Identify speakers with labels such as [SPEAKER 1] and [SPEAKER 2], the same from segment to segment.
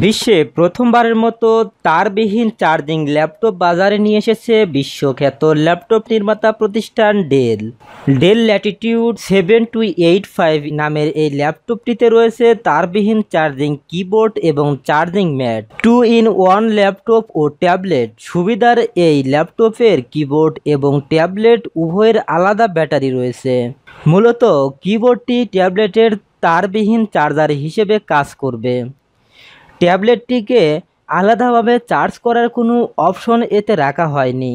[SPEAKER 1] বিশ্বে প্রথমবারের মতো তারবিহীন চার্জিং ল্যাপটপ বাজারে নিয়ে এসেছে বিশ্বখ্যাত ল্যাপটপ নির্মাতা প্রতিষ্ঠান Dell. Dell Latitude seven two eight five নামের এই ল্যাপটপটিতে রয়েছে তারবিহীন চার্জিং কিবোর্ড এবং charging mat. Two in one laptop O tablet. সুবিধার এই ল্যাপটপের কিবোর্ড এবং ট্যাবলেট উভয়ের আলাদা ব্যাটারি রয়েছে। মূলত কিবোর্ডটি ট্যাবলেটের তারবিহীন চার্জার হিসেবে কাজ করবে। ট্যাবলেটটিকে আলাদাভাবে চার্জ করার কোনো অপশন এতে রাখা হয়নি।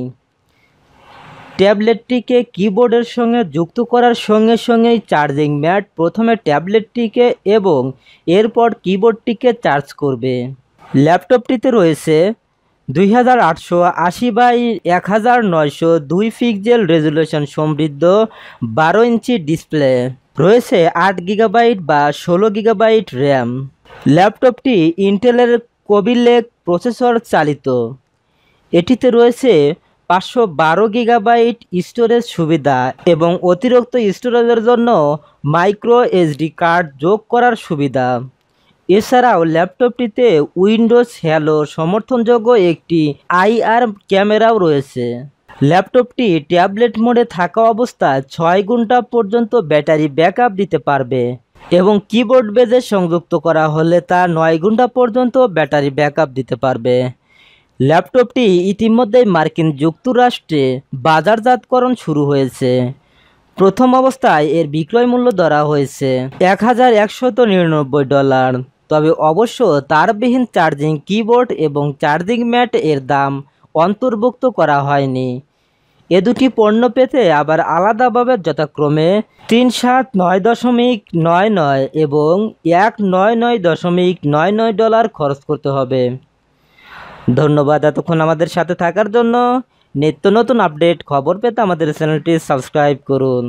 [SPEAKER 1] ট্যাবলেটটিকে কিবোর্ডের সঙ্গে যুক্ত করার সঙ্গে সঙ্গেই চার্জিং ম্যাট প্রথমে ট্যাবলেটটিকে এবং এরপর কিবোর্ডটিকে চার্জ করবে। ল্যাপটপটিতে রয়েছে দুই হাজার আটশো আশি বাই এক হাজার নয়শো দুই পিক্সেল রেজুলেশন সমৃদ্ধ বারো ইঞ্চি ডিসপ্লে। রয়েছে আট গিগাবাইট বা ষোলো গিগাবাইট র্যাম। ল্যাপটপটি ইন্টেলের কবিলেক প্রসেসর চালিত। এটিতে রয়েছে পাঁচশো বারো গিগাবাইট স্টোরেজ সুবিধা এবং অতিরিক্ত স্টোরেজের জন্য মাইক্রো এসডি কার্ড যোগ করার সুবিধা। এছাড়াও ল্যাপটপটিতে উইন্ডোজ হ্যালো সমর্থনযোগ্য একটি আইআর ক্যামেরাও রয়েছে। ল্যাপটপটি ট্যাবলেট মোডে থাকা অবস্থায় ছয় ঘণ্টা পর্যন্ত ব্যাটারি ব্যাকআপ দিতে পারবে। এবং কিবোর্ড বেজে সংযুক্ত করা হলে তা নয় ঘণ্টা পর্যন্ত ব্যাটারি ব্যাকআপ দিতে পারবে। ল্যাপটপটি ইতিমধ্যেই মার্কিন যুক্তরাষ্ট্রে বাজারজাতকরণ শুরু হয়েছে। প্রথম অবস্থায় এর বিক্রয় মূল্য ধরা হয়েছে এক হাজার একশত নিরানব্বই ডলার। তবে অবশ্য তারবিহীন চার্জিং কিবোর্ড এবং চার্জিং ম্যাট এর দাম অন্তর্ভুক্ত করা হয়নি। এ দুটি পণ্য পেতে আবার আলাদাভাবে যথাক্রমে তিন সাত নয় দশমিক নয় নয় এবং এক নয় নয় দশমিক নয় নয় ডলার খরচ করতে হবে। ধন্যবাদ এতক্ষণ আমাদের সাথে থাকার জন্য। নিত্য নতুন আপডেট খবর পেতে আমাদের চ্যানেলটি সাবস্ক্রাইব করুন।